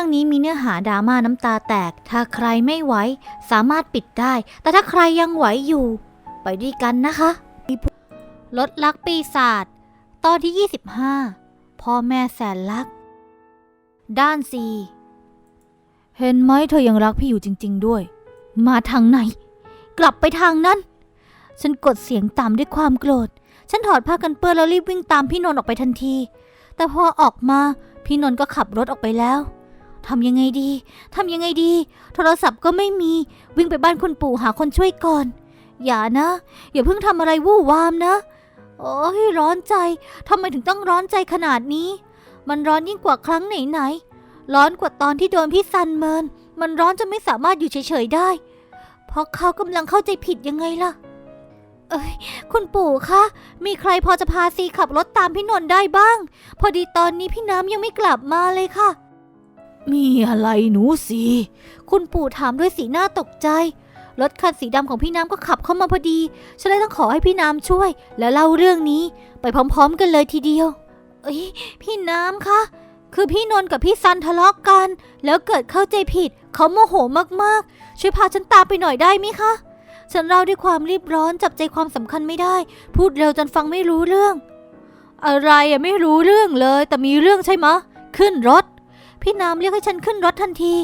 เรื่องนี้มีเนื้อหาดราม่าน้ำตาแตก ถ้าใครไม่ไหวสามารถปิดได้ แต่ถ้าใครยังไหวอยู่ ไปด้วยกันนะคะลดลักปีศาจตอนที่ 25 พ่อแม่แสนรัก ด้านซีเห็นไหมเธอยังรักพี่อยู่จริง ๆ ด้วย มาทางไหน กลับไปทางนั้น ฉันกดเสียงต่ำด้วยความโกรธ ฉันถอดผ้ากันเปื้อนแล้วรีบวิ่งตามพี่นนท์ออกไปทันที แต่พอออกมาพี่นนท์ก็ขับรถออกไปแล้ว ทำยังไงดี ทำยังไงดี โทรศัพท์ก็ไม่มี วิ่งไปบ้านคุณปู่หาคนช่วยก่อน อย่านะ อย่าเพิ่งทำอะไรวู่วามนะ โอ้ยร้อนใจ ทำไมถึงต้องร้อนใจขนาดนี้ มันร้อนยิ่งกว่าครั้งไหนๆ ร้อนกว่าตอนที่โดนพี่ซันเมิน มันร้อนจนไม่สามารถอยู่เฉยๆได้ เพราะเขากำลังเข้าใจผิดยังไงล่ะ เอ้ย คุณปู่คะ มีใครพอจะพาซีขับรถตามพี่นนท์ได้บ้าง พอดีตอนนี้พี่น้ำยังไม่กลับมาเลยค่ะ มีอะไรหนูสีคุณปู่ถามด้วยสีหน้าตกใจ รถคันสีดำของพี่น้ำก็ขับเข้ามาพอดี ฉันเลยต้องขอให้พี่น้ำช่วย แล้วเล่าเรื่องนี้ ไปพร้อมๆกันเลยทีเดียว เอ้ยพี่น้ำคะ คือพี่นนท์กับพี่ซันทะเลาะกัน แล้วเกิดเข้าใจผิด เขาโมโหมากๆ ช่วยพาฉันตามไปหน่อยได้ไหมคะ ฉันเล่าด้วยความรีบร้อนจับใจความสำคัญไม่ได้ พูดเร็วจนฟังไม่รู้เรื่อง อะไรอะไม่รู้เรื่องเลย แต่มีเรื่องใช่ไหมะ ขึ้นรถ พี่น้ำเรียกให้ฉันขึ้นรถทันที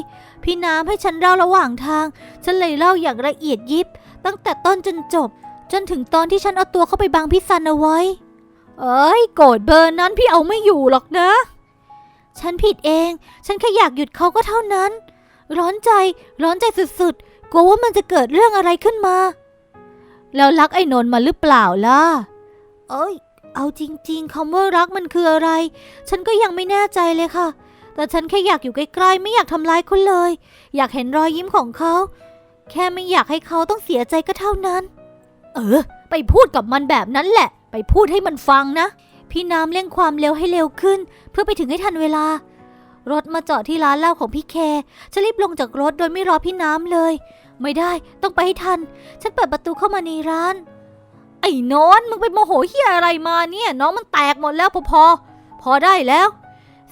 พี่น้ำให้ฉันเล่าระหว่างทาง ฉันเลยเล่าอย่างละเอียดยิบ ตั้งแต่ต้นจนจบ จนถึงตอนที่ฉันเอาตัวเข้าไปบังพี่ซันเอาไว้ เอ้ยโกรธเบอร์นั้นพี่เอาไม่อยู่หรอกนะ ฉันผิดเอง ฉันแค่อยากหยุดเขาก็เท่านั้น ร้อนใจ ร้อนใจสุดๆ กลัวว่ามันจะเกิดเรื่องอะไรขึ้นมา แล้วรักไอ้นนท์มาหรือเปล่าล่ะ เอ้ยเอาจริงๆคำว่ารักมันคืออะไร ฉันก็ยังไม่แน่ใจเลยค่ะ แต่ฉันแค่อยากอยู่ใกล้ๆไม่อยากทำร้ายเขาเลย อยากเห็นรอยยิ้มของเขา แค่ไม่อยากให้เขาต้องเสียใจก็เท่านั้น เออ ไปพูดกับมันแบบนั้นแหละ ไปพูดให้มันฟังนะ พี่น้ำเร่งความเร็วให้เร็วขึ้น เพื่อไปถึงให้ทันเวลา รถมาจอดที่ร้านเหล้าของพี่แคฉันรีบลงจากรถโดยไม่รอพี่น้ำเลย ไม่ได้ต้องไปให้ทัน ฉันเปิดประตูเข้ามาในร้าน ไอ้นอนมึงไปโมโหเฮียอะไรมาเนี่ย น้องมันแตกหมดแล้วพอพอพอได้แล้ว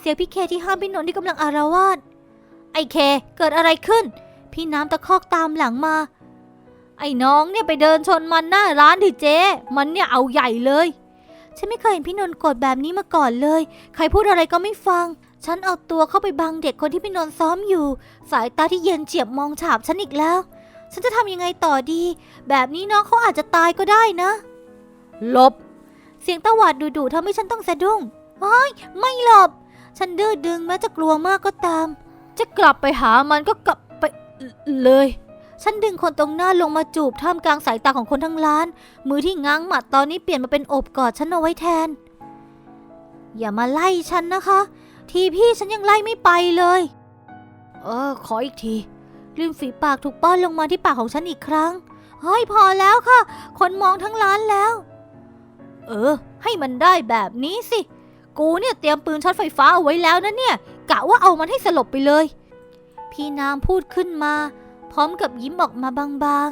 สียงพี่เคที่ห้ามพี่นนท์ที่กำลังอารวาสไอ้เคเกิดอะไรขึ้น พี่น้ำตะคอกตามหลังมา ไอ้น้องเนี่ยไปเดินชนมันหน้าร้านดิเจมันเนี่ยเอาใหญ่เลย ฉันไม่เคยเห็นพี่นนท์โกรธแบบนี้มาก่อนเลย ใครพูดอะไรก็ไม่ฟัง ฉันเอาตัวเข้าไปบังเด็กคนที่พี่นนท์ซ้อมอยู่ สายตาที่เย็นเฉียบมองฉาบฉันอีกแล้ว ฉันจะทำยังไงต่อดี แบบนี้น้องเขาอาจจะตายก็ได้นะหลบ เสียงตะหวาดดุๆทำให้ฉันต้องสะดุ้งเฮ้ยไม่หลบ ฉันดื้อดึงแม้จะกลัวมากก็ตาม จะกลับไปหามันก็กลับไปเลย ฉันดึงคนตรงหน้าลงมาจูบท่ามกลางสายตาของคนทั้งร้าน มือที่ง้างหมัดตอนนี้เปลี่ยนมาเป็นโอบกอดฉันเอาไว้แทน อย่ามาไล่ฉันนะคะ ทีพี่ฉันยังไล่ไม่ไปเลย เออ ขออีกทีริมฝีปากถูกป้อนลงมาที่ปากของฉันอีกครั้ง เฮ้ยพอแล้วค่ะ คนมองทั้งร้านแล้ว เออ ให้มันได้แบบนี้สิ กูเนี่ยเตรียมปืนช็อตไฟฟ้าเอาไว้แล้วนะเนี่ย กะว่าเอามันให้สลบไปเลย พี่นางพูดขึ้นมา พร้อมกับยิ้มออกมาบาง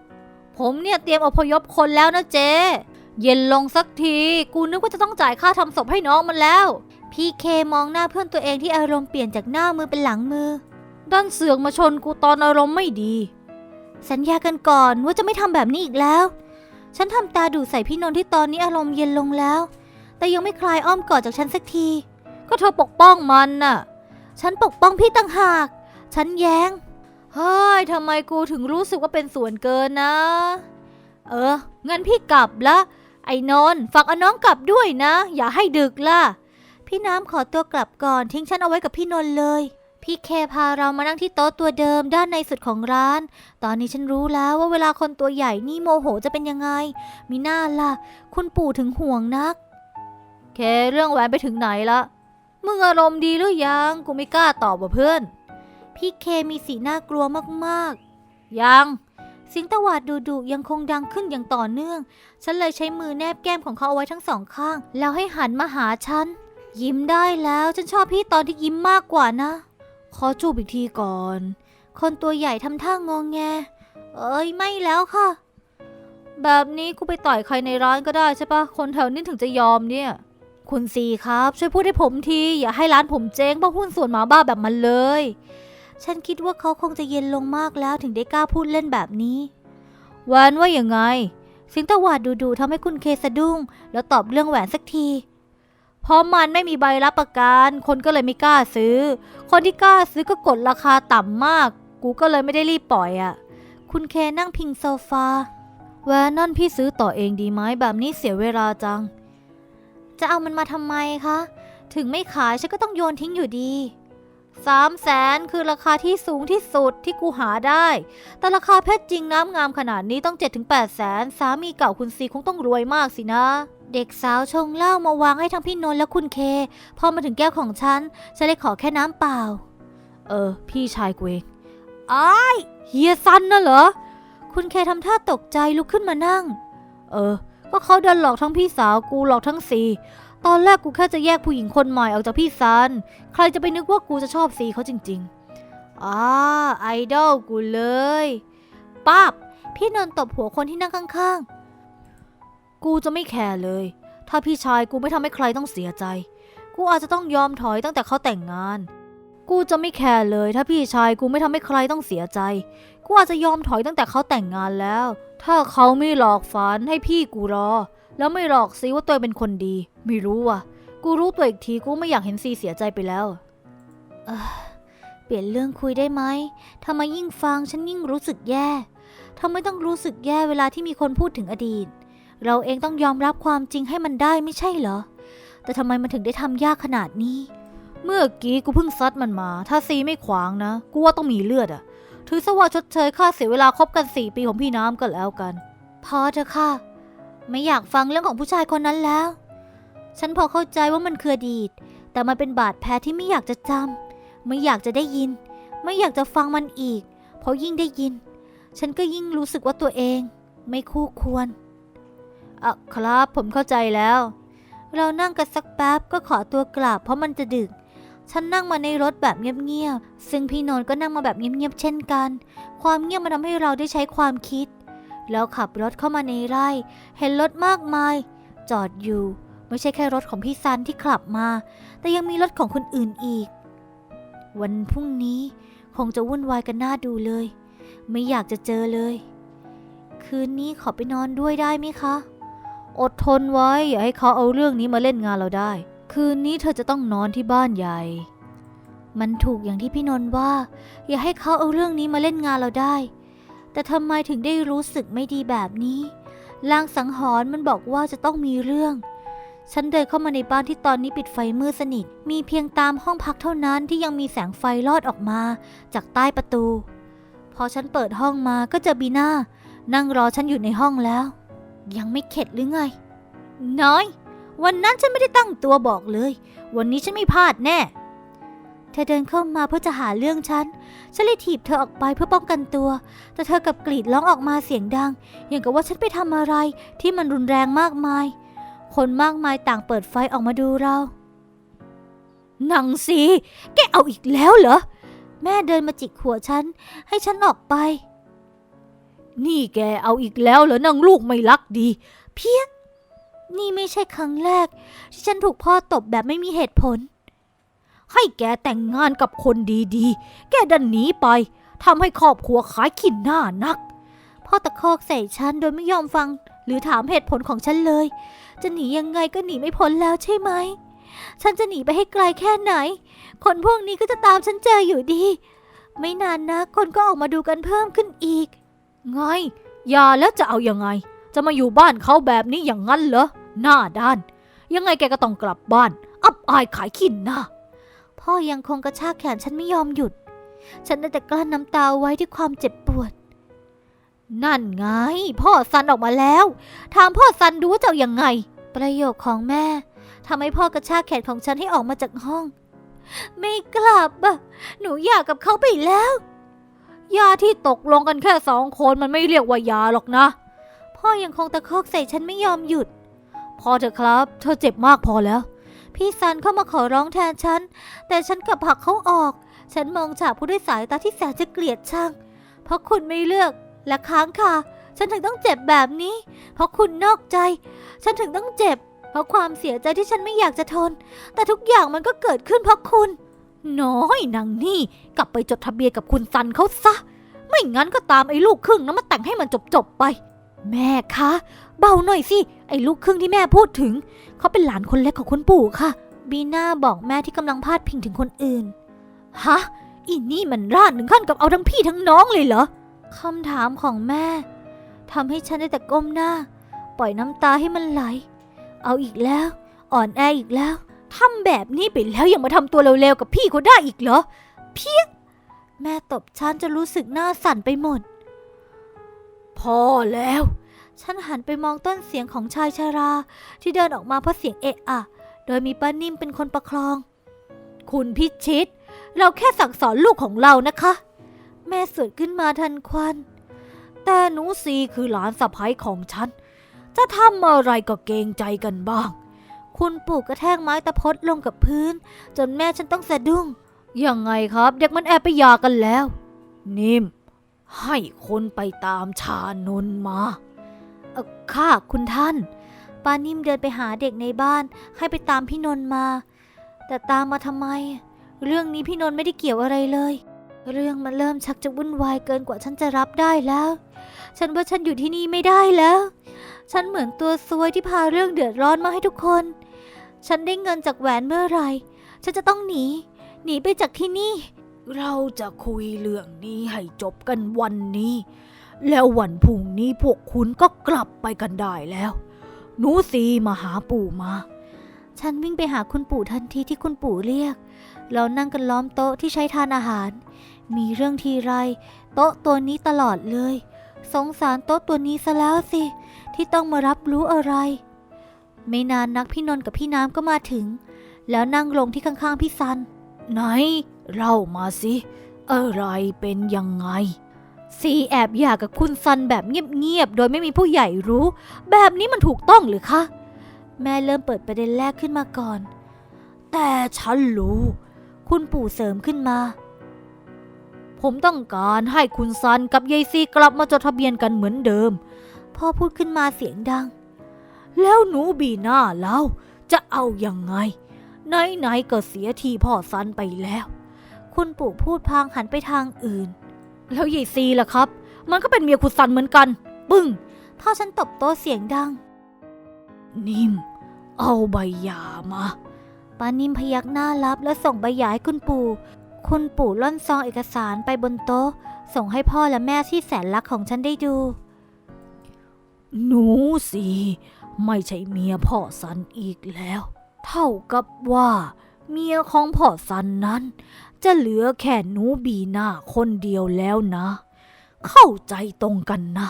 ๆ ผมเนี่ยเตรียมอพยพคนแล้วนะเจเย็นลงสักที กูนึกว่าจะต้องจ่ายค่าทำศพให้น้องมันแล้ว พี่เคมองหน้าเพื่อนตัวเองที่อารมณ์เปลี่ยนจากหน้ามือเป็นหลังมือ ด้านเสือกมาชนกูตอนอารมณ์ไม่ดี สัญญากันก่อนว่าจะไม่ทำแบบนี้อีกแล้ว ฉันทำตาดูใส่พี่นนท์ที่ตอนนี้อารมณ์เย็นลงแล้ว แต่ยังไม่คลายอ้อมกอดจากฉันสักที ก็เธอปกป้องมันน่ะ ฉันปกป้องพี่ต่างหาก ฉันแย้ง เฮ้ยทำไมกูถึงรู้สึกว่าเป็นส่วนเกินนะ เออ งั้นพี่กลับละ ไอ้นนท์ฝากเอาน้องกลับด้วยนะ อย่าให้ดึกล่ะ พี่น้ำขอตัวกลับก่อนทิ้งฉันเอาไว้กับพี่นนท์เลย พี่เคพาเรามานั่งที่โต๊ะตัวเดิมด้านในสุดของร้าน ตอนนี้ฉันรู้แล้วว่าเวลาคนตัวใหญ่นี่โมโหจะเป็นยังไง มีหน้าล่ะ คุณปู่ถึงห่วงนัก เคเรื่องแหวนไปถึงไหนละ มึงอารมณ์ดีหรือยัง กูไม่กล้าตอบว่ะเพื่อน พี่เคมีสีหน้ากลัวมากๆ ยังเสียงตะหวาดดุๆยังคงดังขึ้นอย่างต่อเนื่อง ฉันเลยใช้มือแนบแก้มของเขาเอาไว้ทั้งสองข้าง แล้วให้หันมาหาฉัน ยิ้มได้แล้ว ฉันชอบพี่ตอนที่ยิ้มมากกว่านะ ขอจูบอีกทีก่อน คนตัวใหญ่ทำท่างองแง เอ้ยไม่แล้วค่ะ แบบนี้กูไปต่อยใครในร้านก็ได้ใช่ปะคนแถวนี้ถึงจะยอมเนี่ย คุณซีครับ ช่วยพูดให้ผมที อย่าให้ร้านผมเจ๊งเพราะหุ้นส่วนหมาบ้าแบบมันเลย ฉันคิดว่าเขาคงจะเย็นลงมากแล้วถึงได้กล้าพูดเล่นแบบนี้แหวนว่าอย่างไงเสิงตวาดดูๆทำให้คุณเคสะดุ้ง แล้วตอบเรื่องแหวนสักที เพราะมันไม่มีใบรับประกัน คนก็เลยไม่กล้าซื้อ คนที่กล้าซื้อก็กดราคาต่ำมาก กูก็เลยไม่ได้รีบปล่อยอะ่ะ คุณเคนั่งพิงโซฟาแหวนนั่นพี่ซื้อต่อเองดีไหมแบบนี้เสียเวลาจัง จะเอามันมาทำไมคะ ถึงไม่ขายฉันก็ต้องโยนทิ้งอยู่ดีสามแสนคือราคาที่สูงที่สุดที่กูหาได้ แต่ราคาเพชรจริงน้ำงามขนาดนี้ต้อง 7-8แสนสามีเก่าคุณซีคงต้องรวยมากสินะ เด็กสาวชงเหล้ามาวางให้ทั้งพี่นนท์และคุณเค พอมาถึงแก้วของฉัน ฉันเลยขอแค่น้ำเปล่า เออ พี่ชายกูเองอ้ายเฮียซันน่ะเหรอ คุณเคทำท่าตกใจลุกขึ้นมานั่ง เออ ก็เขาเดินหลอกทั้งพี่สาวกูหลอกทั้งสีตอนแรกกูแค่จะแยกผู้หญิงคนใหม่ออกจากพี่ซัน ใครจะไปนึกว่ากูจะชอบสีเขาจริงๆอ่าไอดอลกูเลยป้าบพี่นนตบหัวคนที่นั่งข้างๆ กูจะไม่แคร์เลย ถ้าพี่ชายกูไม่ทำให้ใครต้องเสียใจ กูอาจจะต้องยอมถอยตั้งแต่เขาแต่งงาน กูจะไม่แคร์เลย ถ้าพี่ชายกูไม่ทำให้ใครต้องเสียใจ กูอาจจะยอมถอยตั้งแต่เขาแต่งงานแล้ว ถ้าเขาไม่หลอกฝันให้พี่กูรอ แล้วไม่หลอกซีว่าตัวเองเป็นคนดี ไม่รู้ว่ะ กูรู้ตัวอีกทีกูไม่อยากเห็นซีเสียใจไปแล้ว เออเปลี่ยนเรื่องคุยได้ไหมทำไมยิ่งฟังฉันยิ่งรู้สึกแย่ทำไมต้องรู้สึกแย่เวลาที่มีคนพูดถึงอดีต เราเองต้องยอมรับความจริงให้มันได้ไม่ใช่เหรอ แต่ทำไมมันถึงได้ทำยากขนาดนี้ เมื่อกี้กูเพิ่งซัดมันมา ถ้าซีไม่ขวางนะ กูว่าต้องมีเลือดอะ ถือซะว่าชดเชยค่าเสียเวลาคบกันสี่ปีของพี่น้ำก็แล้วกัน พอเถอะค่ะ ไม่อยากฟังเรื่องของผู้ชายคนนั้นแล้ว ฉันพอเข้าใจว่ามันคืออดีต แต่มันเป็นบาดแผลที่ไม่อยากจะจำไม่อยากจะได้ยิน ไม่อยากจะฟังมันอีก เพราะยิ่งได้ยิน ฉันก็ยิ่งรู้สึกว่าตัวเอง ไม่คู่ควรอะครับผมเข้าใจแล้ว เรานั่งกันสักแป๊บก็ขอตัวกลับเพราะมันจะดึก ฉันนั่งมาในรถแบบเงียบๆ ซึ่งพี่นนท์ก็นั่งมาแบบเงียบๆ เช่นกัน ความเงียบมันทำให้เราได้ใช้ความคิด แล้วขับรถเข้ามาในไร่ เห็นรถมากมาย จอดอยู่ ไม่ใช่แค่รถของพี่ซันที่ขับมา แต่ยังมีรถของคนอื่นอีก วันพรุ่งนี้คงจะวุ่นวายกันหน้าดูเลย ไม่อยากจะเจอเลย คืนนี้ขอไปนอนด้วยได้ไหมคะ อดทนไว้อย่าให้เขาเอาเรื่องนี้มาเล่นงานเราได้ คืนนี้เธอจะต้องนอนที่บ้านใหญ่ มันถูกอย่างที่พี่นนท์ว่า อย่าให้เขาเอาเรื่องนี้มาเล่นงานเราได้ แต่ทำไมถึงได้รู้สึกไม่ดีแบบนี้ ลางสังหรณ์มันบอกว่าจะต้องมีเรื่อง ฉันเดินเข้ามาในบ้านที่ตอนนี้ปิดไฟมืดสนิท มีเพียงตามห้องพักเท่านั้นที่ยังมีแสงไฟลอดออกมา จากใต้ประตู พอฉันเปิดห้องมาก็เจอบีน่านั่งรอฉันอยู่ในห้องแล้ว ยังไม่เข็ดหรือไง น้อย วันนั้นฉันไม่ได้ตั้งตัวบอกเลย วันนี้ฉันไม่พลาดแน่ เธอเดินเข้ามาเพื่อจะหาเรื่องฉัน ฉันเลยถีบเธอออกไปเพื่อป้องกันตัว แต่เธอกับกรีดร้องออกมาเสียงดัง อย่างกับว่าฉันไปทำอะไรที่มันรุนแรงมากมาย คนมากมายต่างเปิดไฟออกมาดูเรานังสีแกเอาอีกแล้วเหรอ แม่เดินมาจิกหัวฉัน ให้ฉันออกไป นี่แกเอาอีกแล้วเหรอนางลูกไม่รักดี เพี้ย นี่ไม่ใช่ครั้งแรก ที่ฉันถูกพ่อตบแบบไม่มีเหตุผล ให้แกแต่งงานกับคนดีๆ แกดันหนีไปทำให้ครอบครัวขายขินหน้านัก พ่อตะคอกใส่ฉันโดยไม่ยอมฟัง หรือถามเหตุผลของฉันเลย จะหนียังไงก็หนีไม่พ้นแล้วใช่ไหม ฉันจะหนีไปให้ไกลแค่ไหน คนพวกนี้ก็จะตามฉันเจออยู่ดี ไม่นานนะคนก็ออกมาดูกันเพิ่มขึ้นอีกไงอย่าแล้วจะเอายังไง จะมาอยู่บ้านเขาแบบนี้อย่างนั้นเหรอ หน้าด้าน ยังไงแกก็ต้องกลับบ้าน อับอายขายขินน้าพ่อยังคงกระชากแขนฉันไม่ยอมหยุด ฉันได้แต่กลั้นน้ำตาไว้ด้วยความเจ็บปวด นั่นไง พ่อซันออกมาแล้ว ถามพ่อซันดูว่าจะเอายังไง ประโยคของแม่ทำให้พ่อกระชากแขนของฉันให้ออกมาจากห้อง ไม่กลับอะหนูอยากกับเขาไปแล้วยาที่ตกลงกันแค่สองคนมันไม่เรียกว่ายาหรอกนะ พ่อยังคงตะคอกใส่ฉันไม่ยอมหยุด พอเถอะครับ เธอเจ็บมากพอแล้ว พี่ซันเข้ามาขอร้องแทนฉัน แต่ฉันกลับผลักเขาออก ฉันมองฉาบผู้ด้วยสายตาที่แสนจะเกลียดชัง เพราะคุณไม่เลือกและค้างคาฉันถึงต้องเจ็บแบบนี้ เพราะคุณนอกใจ ฉันถึงต้องเจ็บ เพราะความเสียใจที่ฉันไม่อยากจะทน แต่ทุกอย่างมันก็เกิดขึ้นเพราะคุณ น้อยนางนี่ กลับไปจดทะเบียนกับคุณซันเขาซะ ไม่งั้นก็ตามไอ้ลูกครึ่งนั้นมาแต่งให้มันจบๆไป แม่คะ เบาหน่อยสิ ไอ้ลูกครึ่งที่แม่พูดถึง เขาเป็นหลานคนเล็กของคุณปู่ค่ะ บีน่าบอกแม่ที่กำลังพาดพิงถึงคนอื่น ฮะ อีนี่มันร่านถึงขั้นกับเอาทั้งพี่ทั้งน้องเลยเหรอคำถามของแม่ทำให้ฉันได้แต่ก้มหน้า ปล่อยน้ำตาให้มันไหล เอาอีกแล้ว อ่อนแออีกแล้วทำแบบนี้ไปแล้วยังมาทำตัวเร็วๆกับพี่เขาได้อีกเหรอ เพี้ย แม่ตบฉันจะรู้สึกหน้าสั่นไปหมด พอแล้ว ฉันหันไปมองต้นเสียงของชายชารา ที่เดินออกมาเพราะเสียงเอะอะ โดยมีป้านิ่มเป็นคนประคอง คุณพิชิต เราแค่สั่งสอนลูกของเรานะคะ แม่สวดขึ้นมาทันควัน แต่หนูซีคือหลานสะพ้ยของฉัน จะทำอะไรก็เกรงใจกันบ้าง คุณปู่กระแทกไม้ตะพดลงกับพื้น จนแม่ฉันต้องสะดุ้ง ยังไงครับ เด็กมันแอบไปหยากันแล้ว นิ่มให้คนไปตามชานนมา ค่ะคุณท่าน ปานิ่มเดินไปหาเด็กในบ้านให้ไปตามพี่นนท์มา แต่ตามมาทำไม เรื่องนี้พี่นนท์ไม่ได้เกี่ยวอะไรเลย เรื่องมันเริ่มชักจะวุ่นวายเกินกว่าฉันจะรับได้แล้ว ฉันว่าฉันอยู่ที่นี่ไม่ได้แล้ว ฉันเหมือนตัวซวยที่พาเรื่องเดือดร้อนมาให้ทุกคน ฉันได้เงินจากแหวนเมื่อไหร่ฉันจะต้องหนี หนีไปจากที่นี่ เราจะคุยเรื่องนี้ให้จบกันวันนี้ แล้ววันพุ่งนี้พวกคุณก็กลับไปกันได้แล้ว หนูสีมาหาปู่มา ฉันวิ่งไปหาคุณปู่ทันทีที่คุณปู่เรียก เรานั่งกันล้อมโต๊ะที่ใช้ทานอาหาร มีเรื่องทีไร โต๊ะตัวนี้ตลอดเลย สงสารโต๊ะตัวนี้ซะแล้วสิ ที่ต้องมารับรู้อะไร ไม่นานนักพี่นนท์กับพี่น้ำก็มาถึง แล้วนั่งลงที่ข้างๆพี่ซัน ไหนเล่ามาสิ อะไรเป็นยังไง ซีแอบอยากกับคุณซันแบบเงียบๆ โดยไม่มีผู้ใหญ่รู้ แบบนี้มันถูกต้องหรือคะ แม่เริ่มเปิดประเด็นแรกขึ้นมาก่อน แต่ฉันรู้ คุณปู่เสริมขึ้นมา ผมต้องการให้คุณซันกับยายซีกลับมาจดทะเบียนกันเหมือนเดิม พ่อพูดขึ้นมาเสียงดัง แล้วหนูบีหน่าเล่าจะเอายังไง ไหนๆก็เสียทีพ่อซันไปแล้ว คุณปู่พูดพางหันไปทางอื่น แล้วยายซีล่ะครับ มันก็เป็นเมียคุณซันเหมือนกัน ปึ้ง พ่อฉันตบโต๊ะเสียงดัง นิ่ม เอาใบหย่ามาป้านิ่มพยักหน้ารับและส่งใบหย่าให้คุณปู่ คุณปู่ล่อนซองเอกสารไปบนโต๊ะ ส่งให้พ่อและแม่ที่แสนรักของฉันได้ดู หนูสิ ไม่ใช่เมียพ่อสันอีกแล้ว เท่ากับว่า เมียของพ่อสันนั้น จะเหลือแค่หนูบีหน้าคนเดียวแล้วนะ เข้าใจตรงกันนะ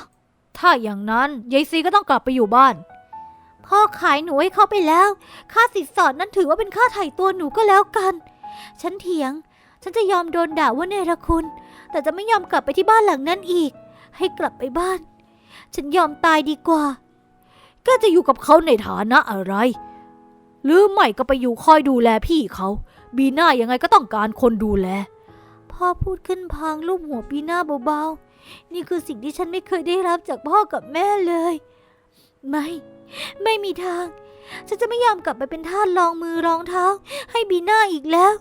ถ้าอย่างนั้นยายซีก็ต้องกลับไปอยู่บ้าน พ่อขายหนูให้เขาไปแล้ว ค่าสินสอดนั้นถือว่าเป็นค่าไถ่ตัวหนูก็แล้วกัน ฉันเถียง ฉันจะยอมโดนด่าว่าเนรคุณ แต่จะไม่ยอมกลับไปที่บ้านหลังนั้นอีก ให้กลับไปบ้าน ฉันยอมตายดีกว่าแกจะอยู่กับเขาในฐานะอะไร หรือไม่ก็ไปอยู่คอยดูแลพี่เขา บีน่ายังไงก็ต้องการคนดูแล พ่อพูดขึ้นพางลูบหัวบีน่าเบาๆ นี่คือสิ่งที่ฉันไม่เคยได้รับจากพ่อกับแม่เลย ไม่ ไม่มีทาง ฉันจะไม่ยอมกลับไปเป็นทาสรองมือรองเท้า ให้บีน่าอีกแล้ว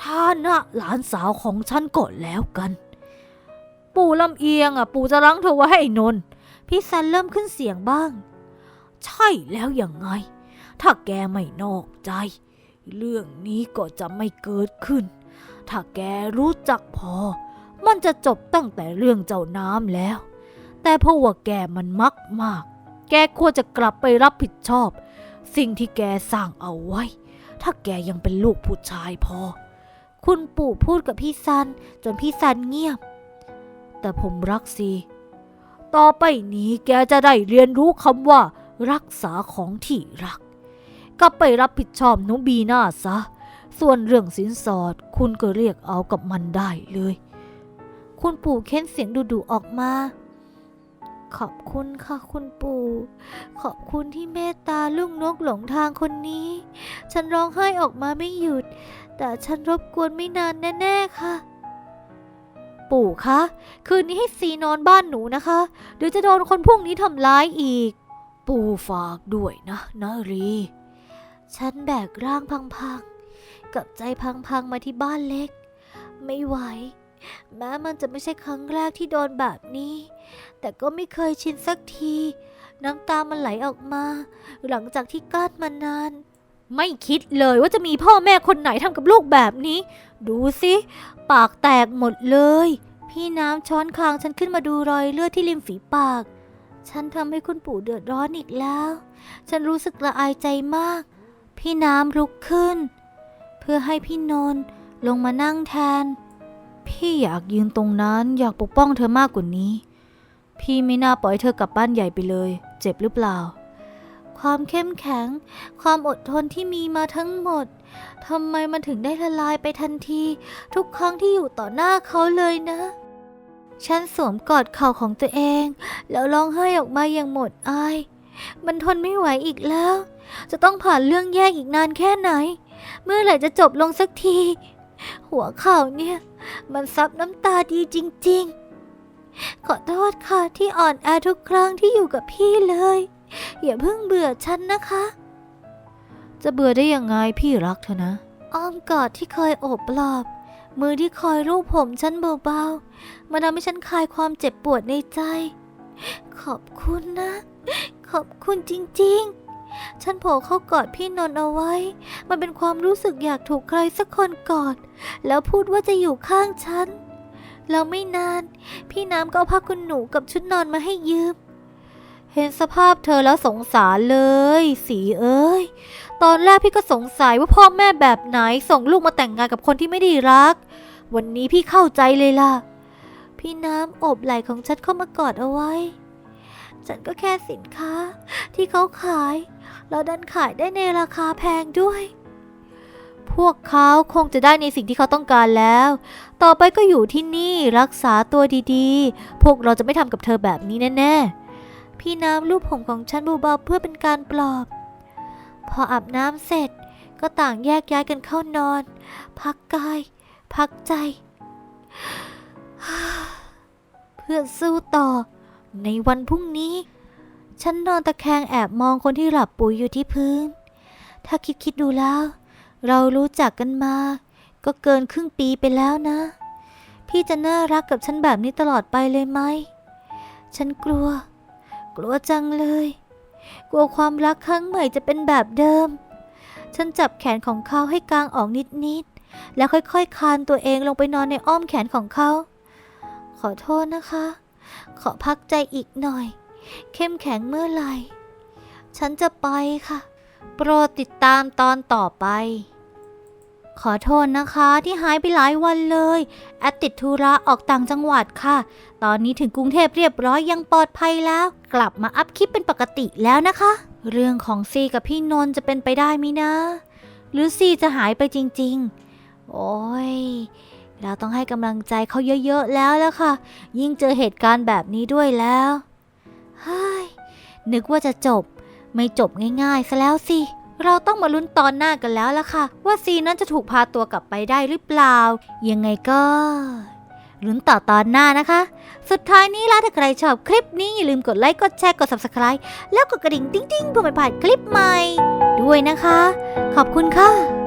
ท่านะหลานสาวของฉันก่อนแล้วกัน ปู่ลำเอียงอะ ปู่จะรั้งเธอไว้ให้ไอ้นน พี่ซันเริ่มขึ้นเสียงบ้าง ใช่แล้วอยังไง ถ้าแกไม่นอกใจ เรื่องนี้ก็จะไม่เกิดขึ้น ถ้าแกรู้จักพอ มันจะจบตั้งแต่เรื่องเจ้าน้ำแล้ว แต่เพราะว่าแกมันมักมาก แกควรจะกลับไปรับผิดชอบ สิ่งที่แกสร้างเอาไว้ ถ้าแกยังเป็นลูกผู้ชายพอ คุณปู่พูดกับพี่ซัน จนพี่ซันเงียบ แต่ผมรักซีต่อไปนี้แกจะได้เรียนรู้คำว่า รักษาของที่รัก กลับไปรับผิดชอบน้องบีน่าซะ ส่วนเรื่องสินสอดคุณก็เรียกเอากับมันได้เลย คุณปู่เค้นเสียงดุๆออกมา ขอบคุณค่ะคุณปู่ ขอบคุณที่เมตตาลูกนกหลงทางคนนี้ ฉันร้องไห้ออกมาไม่หยุด แต่ฉันรบกวนไม่นานแน่ๆค่ะปู่คะ คืนนี้ให้ซีนอนบ้านหนูนะคะ เดี๋ยวจะโดนคนพวกนี้ทำร้ายอีก ปู่ฝากด้วยนะนารี ฉันแบกร่างพังๆ กับใจพังๆ มาที่บ้านเล็ก ไม่ไหว แม้มันจะไม่ใช่ครั้งแรกที่โดนแบบนี้ แต่ก็ไม่เคยชินสักที น้ำตามันไหลออกมา หลังจากที่กลั้นมานาน ไม่คิดเลยว่าจะมีพ่อแม่คนไหนทำกับลูกแบบนี้ ดูสิ ปากแตกหมดเลย พี่น้ำช้อนคางฉันขึ้นมาดูรอยเลือดที่ริมฝีปาก ฉันทำให้คุณปู่เดือดร้อนอีกแล้ว ฉันรู้สึกละอายใจมาก พี่น้ำลุกขึ้น เพื่อให้พี่นนท์ลงมานั่งแทน พี่อยากยืนตรงนั้นอยากปกป้องเธอมากกว่านี้ พี่ไม่น่าปล่อยเธอกลับบ้านใหญ่ไปเลย เจ็บหรือเปล่า ความเข้มแข็ง ความอดทนที่มีมาทั้งหมดทำไมมันถึงได้ละลายไปทันที ทุกครั้งที่อยู่ต่อหน้าเขาเลยนะ ฉันสวมกอดเข่าของตัวเอง แล้วร้องไห้ออกมาอย่างหมดอาย มันทนไม่ไหวอีกแล้ว จะต้องผ่านเรื่องแย่อีกนานแค่ไหน เมื่อไหร่จะจบลงสักที หัวเข่าเนี่ย มันซับน้ำตาดีจริง ๆ ขอโทษค่ะที่อ่อนแอทุกครั้งที่อยู่กับพี่เลย อย่าเพิ่งเบื่อฉันนะคะ จะเบื่อได้ยังไงพี่รักเธอนะ อ้อมกอดที่เคยโอบปลอบ มือที่คอยรูปผมฉันเบาๆมาทำให้ฉันคลายความเจ็บปวดในใจ ขอบคุณนะ ขอบคุณจริง ๆ ฉันโผล่เข้ากอดพี่นนท์เอาไว้ มันเป็นความรู้สึกอยากถูกใครสักคนกอด แล้วพูดว่าจะอยู่ข้างฉัน แล้วไม่นาน พี่น้ำก็เอาผ้าคุณหนูกับชุดนอนมาให้ยืม เห็นสภาพเธอแล้วสงสารเลย สีเอ้ย ตอนแรกพี่ก็สงสัยว่าพ่อแม่แบบไหนส่งลูกมาแต่งงานกับคนที่ไม่ได้รัก วันนี้พี่เข้าใจเลยล่ะ พี่น้ำอบไหล่ของฉันเข้ามากอดเอาไว้ ฉันก็แค่สินค้าที่เขาขาย แล้วดันขายได้ในราคาแพงด้วย พวกเขาคงจะได้ในสิ่งที่เขาต้องการแล้ว ต่อไปก็อยู่ที่นี่รักษาตัวดีๆ พวกเราจะไม่ทำกับเธอแบบนี้แน่ๆ พี่น้ำลูบผมของฉันเบาๆเพื่อเป็นการปลอบ พออาบน้ำเสร็จก็ต่างแยกย้ายกันเข้านอน พักกาย พักใจ เพื่อสู้ต่อในวันพรุ่งนี้ ฉันนอนตะแคงแอบมองคนที่หลับปุ๋ยอยู่ที่พื้น ถ้าคิดคิดดูแล้ว เรารู้จักกันมา ก็เกินครึ่งปีไปแล้วนะ พี่จะน่ารักกับฉันแบบนี้ตลอดไปเลยไหม ฉันกลัว กลัวจังเลย กลัวความรักครั้งใหม่จะเป็นแบบเดิม ฉันจับแขนของเขาให้กางออกนิดๆ แล้วค่อยๆคลานตัวเองลงไปนอนในอ้อมแขนของเขา ขอโทษนะคะ ขอพักใจอีกหน่อย เข้มแข็งเมื่อไหร่ ฉันจะไปค่ะ โปรดติดตามตอนต่อไป ขอโทษนะคะที่หายไปหลายวันเลย แอดติดธุระออกต่างจังหวัดค่ะ ตอนนี้ถึงกรุงเทพเรียบร้อยยังปลอดภัยแล้ว กลับมาอัพคลิปเป็นปกติแล้วนะคะ เรื่องของซีกับพี่นนท์จะเป็นไปได้ไหมนะ หรือซีจะหายไปจริง ๆ โอ้ยเราต้องให้กำลังใจเขาเยอะ ๆ แล้วแล้วค่ะ ยิ่งเจอเหตุการณ์แบบนี้ด้วยแล้ว เฮ้ย นึกว่าจะจบ ไม่จบง่ายๆซะแล้วสิ เราต้องมาลุ้นตอนหน้ากันแล้วล่ะค่ะ ว่าซีนั้นจะถูกพาตัวกลับไปได้หรือเปล่า ยังไงก็ลุ้นต่อตอนหน้านะคะ สุดท้ายนี้ล่ะถ้าใครชอบคลิปนี้ อย่าลืมกดไลค์ กดแชร์ กด subscribe แล้วกดกระดิ่ง ติ๊งๆเพื่อไม่พลาดคลิปใหม่ ด้วยนะคะ ขอบคุณค่ะ